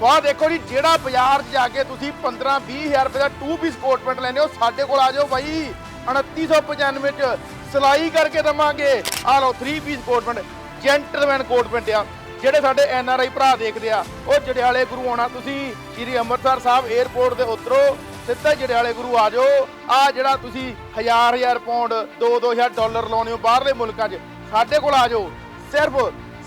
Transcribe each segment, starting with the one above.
ਸੋ ਆਹ ਦੇਖੋ ਜੀ, ਜਿਹੜਾ ਬਾਜ਼ਾਰ 'ਚ ਜਾ ਕੇ ਤੁਸੀਂ 15 20000 ਰੁਪਏ ਦਾ ਟੂ ਪੀਸ ਕੋਟ ਪੈਂਟ ਲੈਂਦੇ ਹੋ, ਸਾਡੇ ਕੋਲ ਆ ਜਾਓ ਬਾਈ। 2995 ਚ ਸਿਲਾਈ ਕਰਕੇ ਦਵਾਂਗੇ। ਆਹ ਲਓ 3 piece coat pant gentleman coat pant ਆ। ਜਿਹੜੇ ਸਾਡੇ ਐਨ ਆਰ ਆਈ ਭਰਾ ਦੇਖਦੇ ਆ, ਉਹ ਜੜਿਆਲੇ ਗੁਰੂ ਆਉਣਾ ਤੁਸੀਂ। ਸ਼੍ਰੀ ਅੰਮ੍ਰਿਤਸਰ ਸਾਹਿਬ 에ਅਰਪੋਰਟ ਦੇ ਉਤਰੋ, ਸਿੱਧਾ ਜੜਿਆਲੇ ਗੁਰੂ ਆ ਜਾਓ। ਆ ਜਿਹੜਾ ਤੁਸੀਂ ਹਜ਼ਾਰ ਹਜ਼ਾਰ ਪਾਉਂਡ 2-2000 ਡਾਲਰ ਲਾਉਣੇ ਹੋ ਬਾਹਰਲੇ ਮੁਲਕਾਂ 'ਚ, ਸਾਡੇ ਕੋਲ ਆ ਜਾਓ। ਸਿਰਫ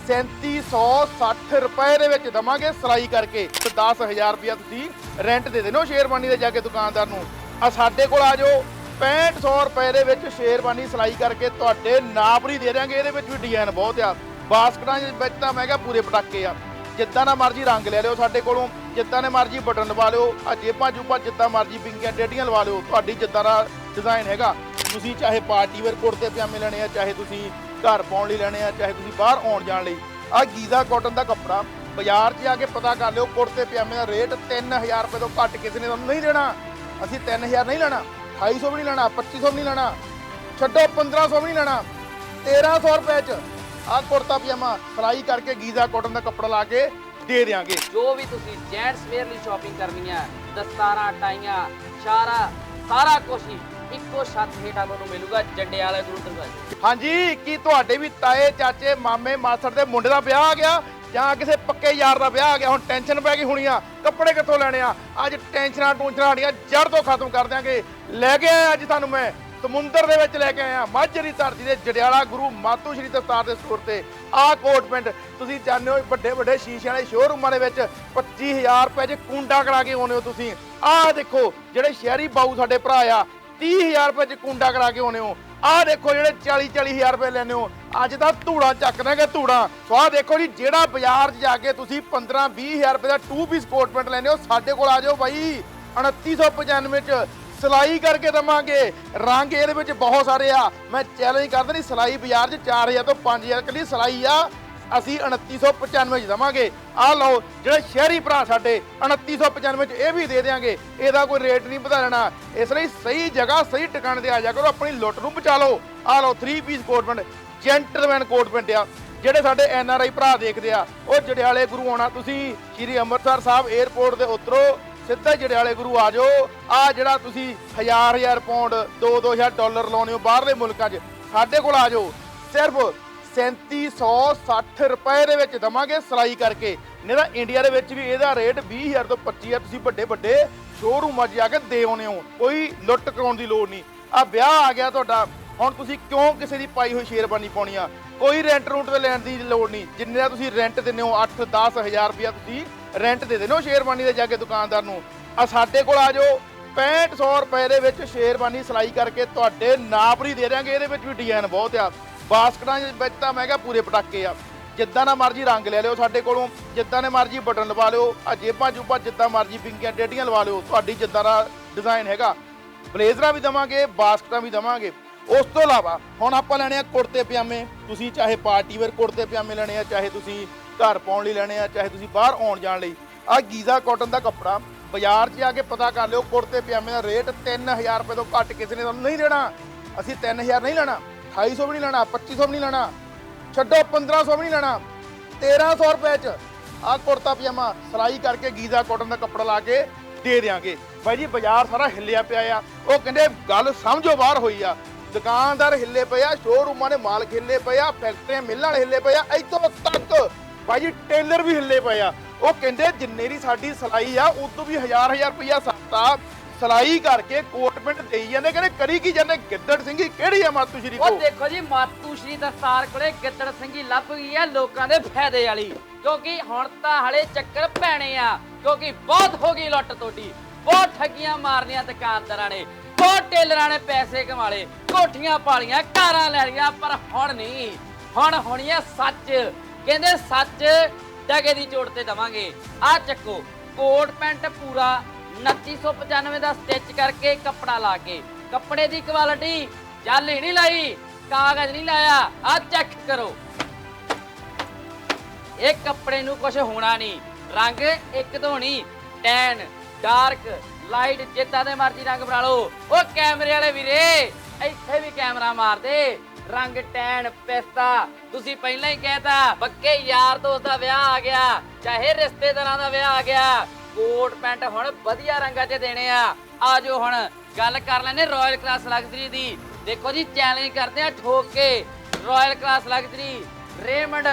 3760 ਰੁਪਏ ਦੇ ਵਿੱਚ ਦਵਾਂਗੇ ਸਿਲਾਈ ਕਰਕੇ ਤੇ 10000 ਰੁਪਇਆ ਤੁਸੀਂ ਰੈਂਟ ਦੇ ਦੇਣੋ ਸ਼ੇਰਵਾਨੀ ਦੇ ਜਾ ਕੇ ਦੁਕਾਨਦਾਰ ਨੂੰ। ਆ ਸਾਡੇ ਕੋਲ ਆ ਜਾਓ 6500 ਰੁਪਏ ਦੇ ਵਿੱਚ ਸ਼ੇਰਵਾਨੀ ਸਿਲਾਈ ਕਰਕੇ ਤੁਹਾਡੇ ਨਾਪ ਨਹੀਂ ਦੇ ਦਿਆਂਗੇ, ਇਹਦੇ ਵਿੱਚ ਵੀ ਡਿਜ਼ਾਈਨ ਬਹੁਤ ਆ। ਬਾਸਕਟਾਂ ਦੇ ਵਿੱਚ ਤਾਂ ਮੈਂ ਕਿਹਾ ਪੂਰੇ ਪਟਾਕੇ ਆ। ਜਿੱਦਾਂ ਦਾ ਮਰਜ਼ੀ ਰੰਗ ਲੈ ਲਿਓ ਸਾਡੇ ਕੋਲੋਂ, ਜਿੱਦਾਂ ਦੇ ਮਰਜ਼ੀ ਬਟਨ ਲਵਾ ਲਿਓ ਆ ਜੇਬਾਂ ਜੂਬਾਂ ਜਿੱਦਾਂ ਮਰਜ਼ੀ ਬਿੰਗੀਆਂ ਡੇਡੀਆਂ ਲਵਾ ਲਿਓ, ਤੁਹਾਡੀ ਜਿੱਦਾਂ ਦਾ ਡਿਜ਼ਾਈਨ ਹੈਗਾ। ਤੁਸੀਂ ਚਾਹੇ ਪਾਰਟੀ ਵੇਅਰ ਕੁੜਤੇ ਪਜਾਮੇ ਲੈਣੇ ਆ, ਚਾਹੇ ਤੁਸੀਂ ਘਰ ਪਾਉਣ ਲਈ ਲੈਣੇ ਆ, ਚਾਹੇ ਤੁਸੀਂ ਬਾਹਰ ਆਉਣ ਜਾਣ ਲਈ। ਆ ਗੀਜ਼ਾ ਕਾਟਨ ਦਾ ਕੱਪੜਾ, ਬਾਜ਼ਾਰ 'ਚ ਜਾ ਕੇ ਪਤਾ ਕਰ ਲਿਓ, ਕੁੜਤੇ, ਪਜਾਮੇ ਦਾ ਰੇਟ 3000 ਰੁਪਏ ਤੋਂ ਘੱਟ ਕਿਸੇ ਨੇ ਤੁਹਾਨੂੰ ਨਹੀਂ ਦੇਣਾ। ਅਸੀਂ 3000 ਨਹੀਂ ਲੈਣਾ 2800 ਵੀ ਨਹੀਂ ਲੈਣਾ 2500 ਵੀ ਨਹੀਂ ਲੈਣਾ, ਛੱਡੋ 1500 ਵੀ ਨਹੀਂ ਲੈਣਾ 1300 ਰੁਪਏ 'ਚ ਆ ਕੁੜਤਾ, ਪਜਾਮਾ ਸਿਲਾਈ ਕਰਕੇ ਗੀਜ਼ਾ ਕਾਟਨ ਦਾ ਕੱਪੜਾ ਲਾ ਕੇ ਦੇ ਦਿਆਂਗੇ। ਜੋ ਵੀ ਤੁਸੀਂ ਜੈਂਟਸ ਵੇਅਰ ਲਈ ਸ਼ਾਪਿੰਗ ਕਰਨੀ ਹੈ ਦਸਤਾਰਾਂ, ਟਾਈਆਂ ਸ਼ਾਰਾ ਸਾਰਾ ਕੁਝ ਹੀ ਇੱਕੋ ਛੱਤ ਹੇਠਾਂ ਤੁਹਾਨੂੰ ਮਿਲੂਗਾ ਜੰਡਿਆਲਾ ਗੁਰੂ ਦਰਬਾਰ ਹਾਂਜੀ, ਕੀ ਤੁਹਾਡੇ ਵੀ ਤਾਏ, ਚਾਚੇ, ਮਾਮੇ, ਮਾਸੜ ਦੇ ਮੁੰਡੇ ਦਾ ਵਿਆਹ ਆ ਗਿਆ? ਜਾਂ ਕਿਸੇ ਪੱਕੇ ਯਾਰ ਦਾ ਵਿਆਹ ਆ ਗਿਆ? ਹੁਣ ਟੈਨਸ਼ਨ ਪੈ ਗਈ ਹੋਣੀ ਆ। ਕੱਪੜੇ ਕਿੱਥੋਂ ਲੈਣੇ ਆ? ਅੱਜ ਟੈਨਸ਼ਨਾਂ ਟੂਨਸ਼ਨਾਂ ਸਾਡੀਆਂ ਜੜ ਤੋਂ ਖਤਮ ਕਰ ਦਿਆਂਗੇ। ਲੈ ਕੇ ਆਇਆ ਅੱਜ ਤੁਹਾਨੂੰ ਮੈਂ, ਸਮੁੰਦਰ ਦੇ ਵਿੱਚ ਲੈ ਕੇ ਆਇਆ। ਮਾਝਰੀ ਧਰਤੀ ਦੇ ਜੜਿਆਲਾ ਗੁਰੂ ਮਾਤੂ ਸ਼੍ਰੀ ਦਸਤਾਰ ਦੇ ਸਟੋਰ ਤੇ। ਆਹ ਕੋਟ ਪਿੰਡ ਤੁਸੀਂ ਜਾਣਦੇ ਹੋ, ਵੱਡੇ ਵੱਡੇ ਸ਼ੀਸ਼ੇ ਵਾਲੇ ਸ਼ੋਰੂਮਾਂ ਦੇ ਵਿੱਚ 25000 ਰੁਪਏ 'ਚ ਕੁੰਡਾ ਕਰਾ ਕੇ ਆਉਨੇ ਹੋ ਤੁਸੀਂ। ਆਹ ਦੇਖੋ, ਜਿਹੜੇ ਸ਼ਹਿਰੀ ਬਾਊ ਸਾਡੇ ਭਰਾ ਆ 30000 ਰੁਪਏ 'ਚ ਕੁੰਡਾ ਕਰਾ ਕੇ ਆਉਨੇ ਹੋ। ਆਹ ਦੇਖੋ ਜਿਹੜੇ 40 40000 ਰੁਪਏ ਲੈਨੇ ਹੋ। ਅੱਜ ਤਾਂ ਧੂੜਾ ਚੱਕ ਦਾਂਗੇ ਧੂੜਾ। ਸੋ ਆਹ ਦੇਖੋ ਜੀ, ਜਿਹੜਾ ਬਾਜ਼ਾਰ 'ਚ ਜਾ ਕੇ ਤੁਸੀਂ 15 20000 ਰੁਪਏ ਦਾ 2 ਪੀਸ ਕੋਟ ਪੈਂਟ ਲੈਨੇ ਹੋ, ਸਾਡੇ ਕੋਲ ਆ ਜਾਓ ਬਾਈ। 2995 ਚ ਸਿਲਾਈ ਕਰਕੇ ਦਵਾਂਗੇ। ਰੰਗ ਇਹਦੇ ਵਿੱਚ ਬਹੁਤ ਸਾਰੇ ਆ। ਮੈਂ ਚੈਲੰਜ ਕਰਦਾ ਨਹੀਂ ਸਿਲਾਈ ਬਾਜ਼ਾਰ 'ਚ 4000 ਤੋਂ 5000 ਕੱਲੀ ਸਿਲਾਈ ਆ। ਅਸੀਂ 2995 ਚ ਦਵਾਂਗੇ। ਆਹ ਲਓ, ਜਿਹੜੇ ਸ਼ਹਿਰੀ ਭਰਾ ਸਾਡੇ 2995 ਚ ਇਹ ਵੀ ਦੇ ਦੇਾਂਗੇ ਇਹਦਾ ਕੋਈ ਰੇਟ ਨਹੀਂ ਵਧਾਣਾ ਇਸ ਲਈ ਸਹੀ ਜਗ੍ਹਾ, ਸਹੀ ਟਿਕਾਣੇ ਤੇ ਆ ਜਾ ਕਰੋ, ਆਪਣੀ ਲੁੱਟ ਨੂੰ ਬਚਾ ਲਓ। ਆਹ ਲਓ 3 piece coat pant gentleman coat pant ਆ। ਜਿਹੜੇ ਸਾਡੇ ਐਨ ਆਰ ਆਈ ਭਰਾ ਦੇਖਦੇ ਆ, ਉਹ ਜੜਿਆਲੇ ਗੁਰੂ ਆਉਣਾ। ਤੁਸੀਂ ਸ਼੍ਰੀ ਅੰਮ੍ਰਿਤਸਰ ਸਾਹਿਬ 에ਅਰਪੋਰਟ ਦੇ ਉਤਰੋ, ਸਿੱਧਾ ਜੜਿਆਲੇ ਗੁਰੂ ਆ ਜਾਓ। ਆ ਜਿਹੜਾ ਤੁਸੀਂ ਹਜ਼ਾਰ ਹਜ਼ਾਰ ਪਾਉਂਡ 2-2000 ਡਾਲਰ ਲਾਉਣੇ ਹੋ ਬਾਹਰਲੇ ਮੁਲਕਾਂ 'ਚ, ਸਾਡੇ ਕੋਲ ਆ ਜਾਓ। ਸਿਰਫ 3760 ਰੁਪਏ ਦੇ ਵਿੱਚ ਦਵਾਂਗੇ ਸਿਲਾਈ ਕਰਕੇ। ਨਹੀਂ ਤਾਂ ਇੰਡੀਆ ਦੇ ਵਿੱਚ ਵੀ ਇਹਦਾ ਰੇਟ 20000 ਤੋਂ 25000 ਤੁਸੀਂ ਵੱਡੇ ਵੱਡੇ ਸ਼ੋਰੂਮਾਂ 'ਚ ਜਾ ਕੇ ਦੇ ਆਉਣੇ ਹੋ। ਕੋਈ ਲੁੱਟ ਕਰਾਉਣ ਦੀ ਲੋੜ ਨਹੀਂ। ਆ ਵਿਆਹ ਆ ਗਿਆ ਤੁਹਾਡਾ। ਹੁਣ ਤੁਸੀਂ ਕਿਉਂ ਕਿਸੇ ਦੀ ਪਾਈ ਹੋਈ ਸ਼ੇਰਬਾਨੀ ਪਾਉਣੀ ਆ? ਕੋਈ ਰੈਂਟ ਰੂਟ ਤੇ ਲੈਣ ਦੀ ਲੋੜ ਨਹੀਂ। ਜਿੰਨੇ ਦਾ ਤੁਸੀਂ ਰੈਂਟ ਦਿੰਦੇ ਹੋ 8 10000 ਰੁਪਇਆ ਤੁਸੀਂ ਰੈਂਟ ਦੇ ਦਿੰਦੇ ਹੋ ਸ਼ੇਰਬਾਨੀ ਦੇ ਜਾ ਕੇ ਦੁਕਾਨਦਾਰ ਨੂੰ। ਆ ਸਾਡੇ ਕੋਲ ਆ ਜਾਓ। 6500 ਰੁਪਏ ਦੇ ਵਿੱਚ ਸ਼ੇਰਬਾਨੀ ਸਿਲਾਈ ਕਰਕੇ ਤੁਹਾਡੇ ਨਾਪ ਨਹੀਂ ਦੇ ਦਿਆਂਗੇ। ਇਹਦੇ ਵਿੱਚ ਵੀ ਡਿਜ਼ਾਈਨ ਬਹੁਤ ਆ। ਬਾਸਕਟਾਂ ਦੇ ਵਿੱਚ ਤਾਂ ਮੈਂ ਕਿਹਾ ਪੂਰੇ ਪਟਾਕੇ ਆ। ਜਿੱਦਾਂ ਦਾ ਮਰਜ਼ੀ ਰੰਗ ਲੈ ਲਿਓ ਸਾਡੇ ਕੋਲੋਂ, ਜਿੱਦਾਂ ਦੇ ਮਰਜ਼ੀ ਬਟਨ ਲਵਾ ਲਿਓ, ਆ ਜੇਬਾਂ ਜੂਬਾਂ ਜਿੱਦਾਂ ਮਰਜ਼ੀ ਪਿੰਕੀਆਂ ਡੇਡੀਆਂ ਲਵਾ ਲਿਓ, ਤੁਹਾਡੀ ਜਿੱਦਾਂ ਦਾ ਡਿਜ਼ਾਈਨ ਹੈਗਾ। ਬਲੇਜ਼ਰਾਂ ਵੀ ਦਵਾਂਗੇ, ਬਾਸਕਟਾਂ ਵੀ ਦਵਾਂਗੇ। ਉਸ ਤੋਂ ਇਲਾਵਾ ਹੁਣ ਆਪਾਂ ਲੈਣੇ ਆ ਕੁੜਤੇ ਪਜਾਮੇ। ਤੁਸੀਂ ਚਾਹੇ ਪਾਰਟੀ ਵੇਅਰ ਕੁੜਤੇ ਪਜਾਮੇ ਲੈਣੇ ਆ, ਚਾਹੇ ਤੁਸੀਂ ਘਰ ਪਾਉਣ ਲਈ ਲੈਣੇ ਆ, ਚਾਹੇ ਤੁਸੀਂ ਬਾਹਰ ਆਉਣ ਜਾਣ ਲਈ। ਆ ਗੀਜ਼ਾ ਕਾਟਨ ਦਾ ਕੱਪੜਾ, ਬਾਜ਼ਾਰ 'ਚ ਆ ਕੇ ਪਤਾ ਕਰ ਲਿਓ, ਕੁੜਤੇ ਪਜਾਮੇ ਦਾ ਰੇਟ 3000 ਰੁਪਏ ਤੋਂ ਘੱਟ ਕਿਸੇ ਨੇ ਤੁਹਾਨੂੰ ਨਹੀਂ ਦੇਣਾ। ਅਸੀਂ 3000 ਨਹੀਂ ਲੈਣਾ। 2800 ਵੀ ਨਹੀਂ ਲੈਣਾ 2500 ਵੀ ਨਹੀਂ ਲੈਣਾ, ਛੱਡੋ 1500 ਵੀ ਨਹੀਂ ਲੈਣਾ 1300 ਰੁਪਏ 'ਚ ਆ ਕੁੜਤਾ ਪਜਾਮਾ ਸਿਲਾਈ ਕਰਕੇ ਗੀਜ਼ਾ ਕਾਟਨ ਦਾ ਕੱਪੜਾ ਲਾ ਕੇ ਦੇ ਦਿਆਂਗੇ। ਬਾਈ ਜੀ, ਬਾਜ਼ਾਰ ਸਾਰਾ ਹਿੱਲਿਆ ਪਿਆ ਆ। ਉਹ ਕਹਿੰਦੇ, ਗੱਲ ਸਮਝੋ, ਬਾਹਰ ਹੋਈ ਆ। ਦੁਕਾਨਦਾਰ ਹਿੱਲੇ ਪਏ ਆ ਸ਼ੋਰੂਮਾਂ ਦੇ ਮਾਲਕ ਹਿੱਲੇ ਪਏ ਆ ਫੈਕਟਰੀਆਂ ਮਿੱਲਾਂ ਵਾਲੇ ਹਿੱਲੇ ਪਏ ਆ, ਇੱਥੋਂ ਤੱਕ ਬਾਈ ਜੀ, ਟੇਲਰ ਵੀ ਹਿੱਲੇ ਪਏ ਆ। ਉਹ ਕਹਿੰਦੇ, ਜਿੰਨੇ ਦੀ ਸਾਡੀ ਸਿਲਾਈ ਆ, ਉਦੋਂ ਵੀ ਹਜ਼ਾਰ ਹਜ਼ਾਰ ਰੁਪਇਆ ਸਸਤਾ। ਸਿਲਾਈ ਕਰਕੇ ਕੋਟ ਦੇਈ ਜਾਂਦੇ, ਕਹਿੰਦੇ ਕਰੀ ਕੀ ਜਾਂਦੇ? ਗਿੱਦੜ ਸਿੰਘੀ ਕਿਹੜੀ ਆ ਮਾਤੂ ਸ਼੍ਰੀ ਉਹ ਦੇਖੋ ਜੀ, ਮਾਤੂ ਸ਼੍ਰੀ ਦਸਤਾਰ ਕੋਲੇ ਗਿੱਦੜ ਸਿੰਘੀ ਲੱਭ ਗਈ ਆ ਲੋਕਾਂ ਦੇ ਫਾਇਦੇ ਵਾਲੀ। ਕਿਉਂਕਿ ਹੁਣ ਤਾਂ ਹਲੇ ਚੱਕਰ ਪੈਣੇ ਆ, ਕਿਉਂਕਿ ਬਹੁਤ ਹੋ ਗਈ ਲੁੱਟ ਤੋਡੀ। ਬਹੁਤ ਠੱਗੀਆਂ ਮਾਰਨੀਆਂ ਦੁਕਾਨਦਾਰਾਂ ਨੇ, ਬਹੁਤ ਟੇਲਰਾਂ ਨੇ ਪੈਸੇ ਕਮਾਲੇ, ਕੋਠੀਆਂ ਪਾਲੀਆਂ, ਕਾਰਾਂ ਲੈ ਲਈਆਂ ਪਰ ਹੁਣ ਨਹੀਂ। ਹੁਣ ਹੋਣੀ ਆ ਸੱਚ। ਕਹਿੰਦੇ ਸੱਚ, ਡਗੇ ਦੀ ਚੋਟ ਤੇ ਦਵਾਂਗੇ। ਆ ਚੱਕੋ, ਕੋਟ ਪੈਂਟ ਪੂਰਾ 2995 ਦਾ ਸਟਿਚ ਕਰਕੇ ਕੱਪੜਾ ਲਾ ਕੇ। ਕੱਪੜੇ ਦੀ ਕੁਆਲਿਟੀ ਜੱਲ ਹੀ ਨਹੀਂ ਲਾਈ, ਕਾਗਜ਼ ਨਹੀਂ ਲਾਇਆ ਆ ਚੈੱਕ ਕਰੋ। ਇਹ ਕੱਪੜੇ ਨੂੰ ਕੁਝ ਹੋਣਾ ਨਹੀਂ। ਰੰਗ ਇੱਕ ਧੋਣੀ ਟੈਨ ਡਾਰਕ ਲਾਈਟ ਜਿੱਦਾਂ ਦੇ ਮਰਜ਼ੀ ਰੰਗ ਬਣਾ ਲਓ। ਉਹ ਕੈਮਰੇ ਵਾਲੇ ਵੀਰੇ, ਇੱਥੇ ਵੀ ਕੈਮਰਾ ਮਾਰ ਦੇ ਰੰਗ ਟੈਨ ਪਿਸਤਾ, ਤੁਸੀਂ ਪਹਿਲਾਂ ਹੀ ਕਹਿਤਾ ਪੱਕੇ ਯਾਰ ਦੋਸਤ ਦਾ ਵਿਆਹ ਆ ਗਿਆ, ਚਾਹੇ ਰਿਸ਼ਤੇਦਾਰਾਂ ਦਾ ਵਿਆਹ ਆ ਗਿਆ। ਕੋਟ ਪੈਂਟ ਹੁਣ ਵਧੀਆ ਰੰਗਾਂ 'ਚ ਦੇਣੇ ਆ। ਆਜੋ ਹੁਣ, ਗੱਲ ਕਰ ਲੈਨੇ ਰਾਇਲ ਕਲਾਸ ਲਗਜ਼ਰੀ ਦੀ। ਦੇਖੋ ਜੀ ਚੈਲੰਜ ਕਰਦੇ ਆ ਠੋਕ। ਕੇ royal class luxury Raymond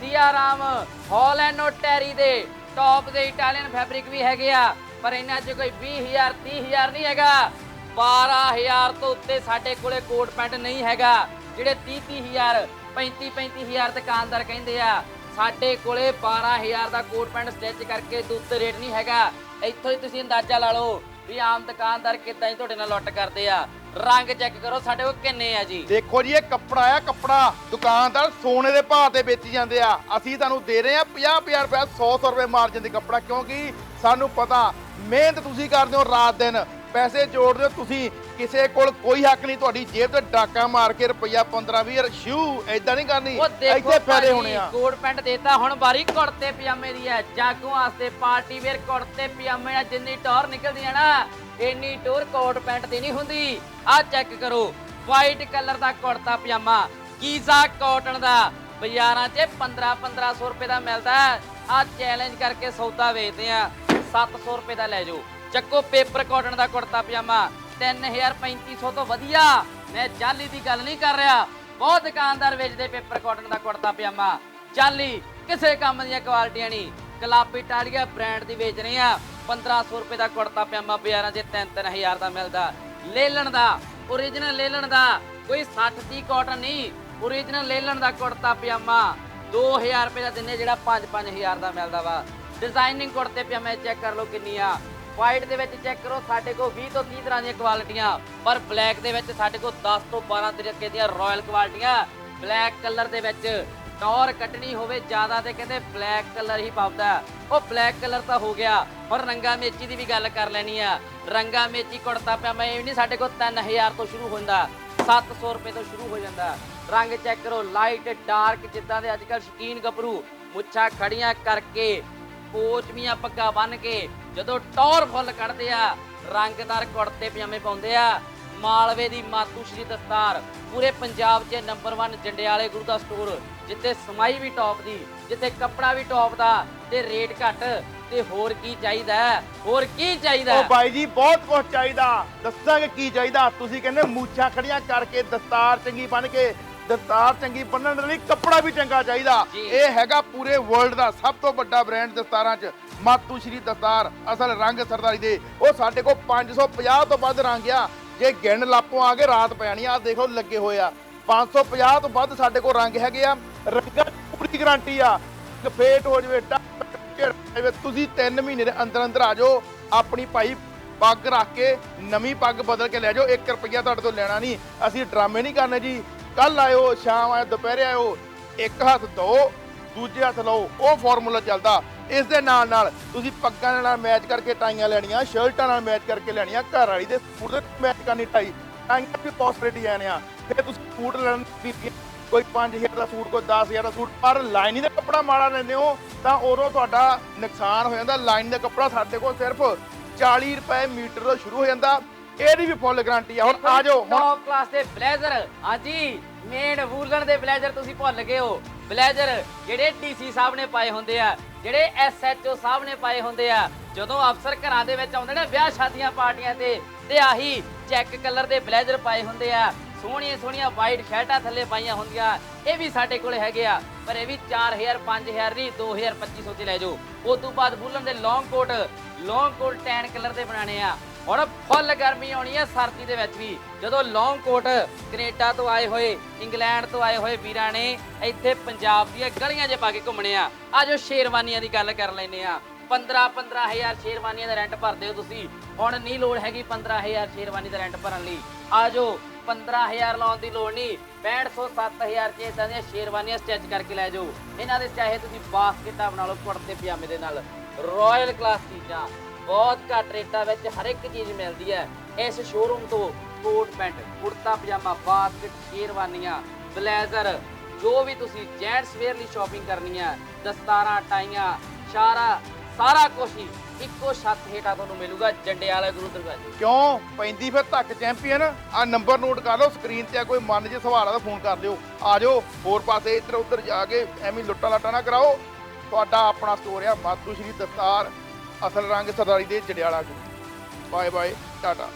Siyaram ਹਾਲੈਂਡੋ terry ਦੇ ਟੌਪ ਦੇ ਇਟਾਲੀਅਨ ਫੈਬਰਿਕ ਵੀ ਹੈਗੇ ਆ। ਪਰ ਇਹਨਾਂ 'ਚ ਕੋਈ 20000 30000 ਨਹੀਂ ਹੈਗਾ। 12000 ਤੋਂ ਉੱਤੇ ਸਾਡੇ ਕੋਲੇ ਕੋਟ ਪੈਂਟ ਨਹੀਂ ਹੈਗਾ। ਜਿਹੜੇ 30 30000 35 35000 ਦੁਕਾਨਦਾਰ ਕਹਿੰਦੇ ਆ ਸਾਡੇ ਕੋਲੇ 12000 ਦਾ ਕੋਟ ਪੈਂਟ ਸਟਿਚ ਕਰਕੇ ਤੋਂ ਰੇਟ ਨਹੀਂ ਹੈਗਾ। ਇੱਥੋਂ ਹੀ ਤੁਸੀਂ ਅੰਦਾਜ਼ਾ ਲਾ ਲਓ ਵੀ ਆਮ ਦੁਕਾਨਦਾਰ ਕਿੱਦਾਂ ਹੀ ਤੁਹਾਡੇ ਨਾਲ ਲੁੱਟ ਕਰਦੇ ਆ। ਰੰਗ ਚੈੱਕ ਕਰੋ, ਸਾਡੇ ਕੋਲ ਕਿੰਨੇ ਆ ਜੀ? ਦੇਖੋ ਜੀ, ਇਹ ਕੱਪੜਾ ਆ, ਕੱਪੜਾ ਦੁਕਾਨਦਾਰ ਸੋਨੇ ਦੇ ਭਾਅ ਤੇ ਵੇਚੀ ਜਾਂਦੇ ਆ। ਅਸੀਂ ਤੁਹਾਨੂੰ ਦੇ ਰਹੇ ਆ 50 ਰੁਪਏ 100 100 ਰੁਪਏ ਮਾਰਜਨ ਦੀ ਕੱਪੜਾ, ਕਿਉਂਕਿ ਸਾਨੂੰ ਪਤਾ, ਮਿਹਨਤ ਤੁਸੀਂ ਕਰਦੇ ਹੋ ਰਾਤ ਦਿਨ, ਪੈਸੇ ਜੋੜਦੇ ਹੋ, ਤੁਸੀਂ ਕਿਸੇ ਕੋਲ ਕੋਈ ਹੱਕ ਨਹੀਂ ਤੁਹਾਡੀ ਜੇਬ ਤੇ ਡਾਕਾ ਮਾਰ ਕੇ ਰੁਪਈਆ 15 20 ਸ਼ੂ ਐਦਾਂ ਨਹੀਂ ਕਰਨੀ। ਉਹ ਦੇਖੋ ਇੱਥੇ ਫਾਇਦੇ ਭਾਜੀ, ਹੋਣੇ ਆ। ਕੋਟ ਪੈਂਟ ਦੇਤਾ ਹੁਣ ਬਾਰੀ ਕੁੜਤੇ ਪਜਾਮੇ ਦੀ ਹੈ। ਜਾਗੋ ਵਾਸਤੇ ਪਾਰਟੀ ਵੇਅਰ ਕੁੜਤੇ ਪਜਾਮੇ ਨਾਲ ਜਿੰਨੀ ਟੌਰ ਨਿਕਲਦੀ ਹੈ ਨਾ ਇੰਨੀ ਟੌਰ ਕੋਟ ਪੈਂਟ ਦੀ ਨਹੀਂ ਹੁੰਦੀ। ਆਹ ਚੈੱਕ ਕਰੋ ਵਾਈਟ ਕਲਰ ਦਾ ਕੁੜਤਾ ਪਜਾਮਾ ਕੀਜ਼ਾ ਕਾਟਨ ਦਾ ਬਾਜ਼ਾਰਾਂ 'ਚ 15 1500 ਰੁਪਏ ਦਾ ਮਿਲਦਾ ਆ ਚੈਲੰਜ ਕਰਕੇ ਸੌਦਾ ਵੇਚਦੇ ਆ 700 ਰੁਪਏ ਦਾ ਲੈ ਜਾਓ। ਚੱਕੋ ਪੇਪਰ ਕਾਟਨ ਦਾ ਕੁੜਤਾ ਪਜਾਮਾ 3000 3500 ਤੋਂ ਵਧੀਆ। ਮੈਂ ਜਾਲੀ ਦੀ ਗੱਲ ਨਹੀਂ ਕਰ ਰਿਹਾ। ਬਹੁਤ ਦੁਕਾਨਦਾਰ ਵੇਚਦੇ ਪੇਪਰ ਕਾਟਨ ਦਾ ਕੁੜਤਾ ਪਜਾਮਾ। ਜਾਲੀ ਕਿਸੇ ਕੰਮ ਦੀਆਂ ਕੁਆਲਿਟੀਆਂ ਨਹੀਂ। ਕਲਾਪੀ ਟਾਲੀਆ ਬ੍ਰਾਂਡ ਦੀ ਵੇਚ ਰਹੇ ਆ 1500 ਰੁਪਏ ਦਾ ਕੁੜਤਾ ਪਜਾਮਾ ਬਾਜ਼ਾਰਾਂ 'ਚ 3-3000 ਦਾ ਮਿਲਦਾ। ਲੇਲਣ ਦਾ ਓਰੀਜਨਲ ਲੇਲਣ ਦਾ। ਕੋਈ 60 ਦੀ ਕਾਟਨ ਨਹੀਂ। ਓਰੀਜਨਲ ਲੇਲਣ ਦਾ ਕੁੜਤਾ ਪਜਾਮਾ। 2000 ਰੁਪਏ ਦਾ ਦਿੰਨੇ ਜਿਹੜਾ 5-5000 ਦਾ ਮਿਲਦਾ ਵਾ। ਡਿਜ਼ਾਈਨਿੰਗ ਕੁੜਤੇ ਪਜਾਮੇ ਚੈੱਕ ਕਰ ਲਓ ਕਿੰਨੀ ਆ ਵਾਈਟ ਦੇ ਵਿੱਚ ਚੈੱਕ ਕਰੋ, ਸਾਡੇ ਕੋਲ 20 ਤੋਂ 30 ਤਰ੍ਹਾਂ ਦੀਆਂ ਕੁਆਲਿਟੀਆਂ, ਪਰ ਬਲੈਕ ਦੇ ਵਿੱਚ ਸਾਡੇ ਕੋਲ 10 ਤੋਂ 12 ਤਰੀਕੇ ਦੀਆਂ ਰਾਇਲ ਕੁਆਲਿਟੀਆਂ। ਬਲੈਕ ਕਲਰ ਦੇ ਵਿੱਚ ਟੌਰ ਕੱਟਣੀ ਹੋਵੇ, ਜ਼ਿਆਦਾ ਤੇ ਕਹਿੰਦੇ ਬਲੈਕ ਕਲਰ ਹੀ ਪਾਉਂਦਾ। ਉਹ ਬਲੈਕ ਕਲਰ ਤਾਂ ਹੋ ਗਿਆ, ਪਰ ਰੰਗਾ ਮੇਚੀ ਦੀ ਵੀ ਗੱਲ ਕਰ ਲੈਣੀ ਆ। ਰੰਗਾ ਮੇਚੀ ਕੁੜਤਾ ਮੈਂ ਇਹ ਨਹੀਂ ਸਾਡੇ ਕੋਲ 3000 ਤੋਂ ਸ਼ੁਰੂ ਹੁੰਦਾ 700 ਰੁਪਏ ਤੋਂ ਸ਼ੁਰੂ ਹੋ ਜਾਂਦਾ। ਰੰਗ ਚੈੱਕ ਕਰੋ ਲਾਈਟ ਡਾਰਕ ਜਿੱਦਾਂ ਦੇ ਅੱਜ ਕੱਲ ਸ਼ਕੀਨ ਗੱਭਰੂ ਮੁੱਛਾਂ ਖੜੀਆਂ ਕਰਕੇ ਪੋਚਵੀਆਂ ਪੱਗਾਂ ਬੰਨ ਕੇ ਜਦੋਂ ਟੌਰ ਫੁੱਲ ਕੱਢਦੇ ਆ ਰੰਗਦਾਰ ਕੁੜਤੇ ਪਜਾਮੇ ਪਾਉਂਦੇ ਆ, ਮਾਲਵੇ ਦੀ ਮਾਤੂ ਸ਼੍ਰੀ ਦਸਤਾਰ, ਪੂਰੇ ਪੰਜਾਬ 'ਚ ਨੰਬਰ 1 ਜੰਡਿਆਲੇ ਗੁਰੂ ਦਾ ਸਟੋਰ ਜਿੱਥੇ ਸਮਾਈ ਵੀ ਟੌਪ ਦੀ, ਜਿੱਥੇ ਕੱਪੜਾ ਵੀ ਟੌਪ ਦਾ, ਤੇ ਰੇਟ ਘੱਟ, ਤੇ ਹੋਰ ਕੀ ਚਾਹੀਦਾ ਹੈ? ਹੋਰ ਕੀ ਚਾਹੀਦਾ ਉਹ ਬਾਈ ਜੀ, ਬਹੁਤ ਕੁਝ ਚਾਹੀਦਾ। ਦੱਸਾਂਗੇ ਕੀ ਚਾਹੀਦਾ। ਤੁਸੀਂ ਕਹਿੰਦੇ ਮੂਛਾਂ ਖੜੀਆਂ ਕਰਕੇ ਦਸਤਾਰ ਚੰਗੀ ਬਣ ਕੇ ਦਸਤਾਰ ਚੰਗੀ ਬੰਨਣ ਲਈ ਕੱਪੜਾ ਵੀ ਚੰਗਾ ਚਾਹੀਦਾ। ਇਹ ਹੈਗਾ ਪੂਰੇ ਵਰਲਡ ਦਾ ਸਭ ਤੋਂ ਵੱਡਾ ਬ੍ਰਾਂਡ ਦਸਤਾਰਾਂ 'ਚ। ਮਾਤੂ ਸ਼੍ਰੀ ਦਸਤਾਰ ਅਸਲ ਰੰਗ ਸਰਦਾਰੀ ਦੇ। ਉਹ ਸਾਡੇ ਕੋਲ 550 ਤੋਂ ਵੱਧ ਰੰਗ ਆ। ਜੇ ਗਿਣ ਲਾਪੋਂ ਆ ਕੇ ਰਾਤ ਪੈਣੀ ਆ ਦੇਖੋ ਲੱਗੇ ਹੋਏ ਆ। 550 ਤੋਂ ਵੱਧ ਸਾਡੇ ਕੋਲ ਰੰਗ ਹੈਗੇ ਆ। ਰੰਗਾਂ ਦੀ ਪੂਰੀ ਗਾਰੰਟੀ ਆ। ਫੇਟ ਹੋ ਜਵੇ ਜਾਵੇ ਤੁਸੀਂ 3 ਮਹੀਨੇ ਦੇ ਅੰਦਰ ਅੰਦਰ ਆ ਜਾਓ। ਆਪਣੀ ਭਾਈ ਪੱਗ ਰੱਖ ਕੇ ਨਵੀਂ ਪੱਗ ਬਦਲ ਕੇ ਲੈ ਜਾਓ। 1 ਰੁਪਈਆ ਤੁਹਾਡੇ ਤੋਂ ਲੈਣਾ ਨਹੀਂ। ਅਸੀਂ ਡਰਾਮੇ ਨਹੀਂ ਕਰਨੇ ਜੀ। ਕੱਲ ਆਇਓ, ਸ਼ਾਮ ਆਇਓ, ਦੁਪਹਿਰੇ ਆਇਓ, ਇੱਕ ਹੱਥ ਦੋ ਦੂਜੇ ਹੱਥ ਲਓ, ਉਹ ਫਾਰਮੂਲਾ ਚੱਲਦਾ। ਇਸ ਦੇ ਨਾਲ ਨਾਲ ਤੁਸੀਂ ਪੱਗਾਂ ਦੇ ਨਾਲ ਮੈਚ ਕਰਕੇ ਟਾਈਆਂ ਲੈਣੀਆਂ, ਸ਼ਰਟਾਂ ਨਾਲ ਮੈਚ ਕਰਕੇ ਲੈਣੀਆਂ, ਘਰ ਵਾਲੀ ਦੇ ਸੂਟ ਦੇ ਮੈਚ ਕਰਨੀ ਟਾਈ। ਟਾਈਆਂ ਵੀ ਪੋਸਟਰੇਟੀ ਆਣੇ ਆ। ਫਿਰ ਤੁਸੀਂ ਸੂਟ ਲੈਣ ਦੀ ਕੋਈ 5000 ਦਾ ਸੂਟ, ਕੋਈ 10000 ਦਾ ਸੂਟ, ਪਰ ਲਾਈਨਿੰਗ ਦਾ ਕੱਪੜਾ ਮਾੜਾ ਲੈਂਦੇ ਹੋ, ਤਾਂ ਉਦੋਂ ਤੁਹਾਡਾ ਨੁਕਸਾਨ ਹੋ ਜਾਂਦਾ। ਲਾਈਨਿੰਗ ਦਾ ਕੱਪੜਾ ਸਾਡੇ ਕੋਲ ਸਿਰਫ 40 ਰੁਪਏ ਮੀਟਰ ਤੋਂ ਸ਼ੁਰੂ ਹੋ ਜਾਂਦਾ। ਇਹਦੀ ਵੀ ਫੁੱਲ ਗਾਰੰਟੀ ਆ। ਹੁਣ ਆ ਜਾਓ ਹੁਣ ਟੌਪ ਕਲਾਸ ਦੇ ਬਲੇਜ਼ਰ ਹਾਂਜੀ ਮੇਨ ਵੂਲਨ ਦੇ ਬਲੇਜ਼ਰ ਤੁਸੀਂ ਭੁੱਲ ਗਏ ਹੋ। ਬਲੇਜ਼ਰ ਜਿਹੜੇ ਡੀਸੀ ਸਾਹਿਬ ਨੇ ਪਾਏ ਹੁੰਦੇ ਆ ਜਿਹੜੇ ਐਸਐਚਓ ਸਾਹਿਬ ਨੇ ਪਾਏ ਹੁੰਦੇ ਆ ਜਦੋਂ ਅਫਸਰ ਘਰਾਂ ਦੇ ਵਿੱਚ ਆਉਂਦੇ ਨੇ ਵਿਆਹ ਸ਼ਾਦੀਆਂ ਪਾਰਟੀਆਂ ਤੇ ਤੇ ਆਹੀ ਚੈੱਕ ਕਲਰ ਦੇ ਬਲੇਜ਼ਰ ਪਾਏ ਹੁੰਦੇ ਆ। ਸੋਹਣੀਆਂ ਸੋਹਣੀਆਂ ਵਾਈਟ ਸ਼ਰਟਾਂ ਥੱਲੇ ਪਾਈਆਂ ਹੁੰਦੀਆਂ ਇਹ ਵੀ ਸਾਡੇ ਕੋਲੇ ਹੈਗੇ ਆ। ਪਰ ਇਹ ਵੀ 4000 5000 ਨਹੀਂ 2000 2500 ਤੇ ਲੈ ਜਾਓ। ਉਸ ਤੋਂ ਬਾਅਦ ਬੁੱਲਨ ਦੇ ਲੌਂਗ ਕੋਟ ਲੌਂਗ ਕੋਟ ਟੈਨ ਕਲਰ ਦੇ ਬਣਾਣੇ ਆ। ਹੁਣ ਫੁੱਲ ਗਰਮੀ ਆਉਣੀ ਹੈ ਸਰਦੀ ਦੇ ਵਿੱਚ ਵੀ। ਜਦੋਂ ਲੌਂਗ ਕੋਟ ਕੈਨੇਡਾ ਤੋਂ ਆਏ ਹੋਏ, ਇੰਗਲੈਂਡ ਤੋਂ ਆਏ ਹੋਏ ਵੀਰਾਂ ਨੇ ਇੱਥੇ ਪੰਜਾਬ ਦੀਆਂ ਗਲੀਆਂ 'ਚ ਪਾ ਕੇ ਘੁੰਮਣੇ ਆ। ਆਜੋ ਸ਼ੇਰਵਾਨੀਆਂ ਦੀ ਗੱਲ ਕਰ ਲੈਨੇ ਆ। 15 15000 ਸ਼ੇਰਵਾਨੀਆਂ ਦਾ ਰੈਂਟ ਭਰਦੇ ਹੋ ਤੁਸੀਂ। ਹੁਣ ਨਹੀਂ ਲੋੜ ਹੈਗੀ 15000 ਸ਼ੇਰਵਾਨੀ ਦਾ ਰੈਂਟ ਭਰਨ ਲਈ। ਆਜੋ 15000 ਲਾਉਣ ਦੀ ਲੋੜ ਨਹੀਂ। 6500 7000 ਚ ਇਦਾਂ ਦੀਆਂ ਸ਼ੇਰਵਾਨੀਆਂ ਸਟਿਚ ਕਰਕੇ ਲੈ ਜਾਓ। ਇਹਨਾਂ ਦੇ ਚਾਹੇ ਤੁਸੀਂ ਬਾਸਕਟਾਂ ਬਣਾ ਲਓ ਕੁੜਤੇ ਪਜਾਮੇ ਦੇ ਨਾਲ। ਰਾਇਲ ਕਲਾਸ ਚੀਜ਼ਾਂ। ਬਹੁਤ ਘੱਟ ਰੇਟਾਂ ਵਿੱਚ ਹਰ ਇੱਕ ਚੀਜ਼ ਮਿਲਦੀ ਹੈ। ਇਸ ਸ਼ੋਰੂਮ ਤੋਂ coat pant, kurta, pyjama basket ਸ਼ੇਰਵਾਨੀਆਂ, blazer, ਜੋ ਵੀ ਤੁਸੀਂ ਜੈਂਟਸ ਵੇਅਰ ਲਈ ਸ਼ਾਪਿੰਗ ਕਰਨੀ ਹੈ, ਦਸਤਾਰਾਂ, ਟਾਈਆਂ ਸ਼ਾਰਾ ਸਾਰਾ ਕੁਝ ਹੀ ਇੱਕੋ ਛੱਤ ਹੇਠਾਂ ਤੁਹਾਨੂੰ ਮਿਲੂਗਾ ਜੰਡਿਆਲਾ ਗੁਰੂ ਦਰਗਾਹ ਕਿਉਂ? ਪੈਂਦੀ ਫਿਰ ਧੱਕ ਚੈਂਪੀਅਨ ਆ ਨੰਬਰ ਨੋਟ ਕਰ ਲਓ ਸਕਰੀਨ ਤੇ ਆ ਕੋਈ ਮਨ ਜੇ ਸਵਾਲ ਆ ਤਾਂ ਫੋਨ ਕਰ ਲਿਓ ਆ ਜਾਓ, ਹੋਰ ਪਾਸੇ ਇੱਧਰ ਉੱਧਰ ਜਾ ਕੇ ਐਵੇਂ ਲੁੱਟਾ ਲਾਟਾ ਨਾ ਕਰਾਓ। ਤੁਹਾਡਾ ਆਪਣਾ ਸਟੋਰ ਆ ਮਾਤੂ ਸ਼੍ਰੀ ਦਸਤਾਰ। ਅਸਲ ਰੰਗ ਸਰਦਾਰੀ ਦੇ ਜੜਿਆਲਾ ਬਾਏ ਬਾਏ ਟਾਟਾ।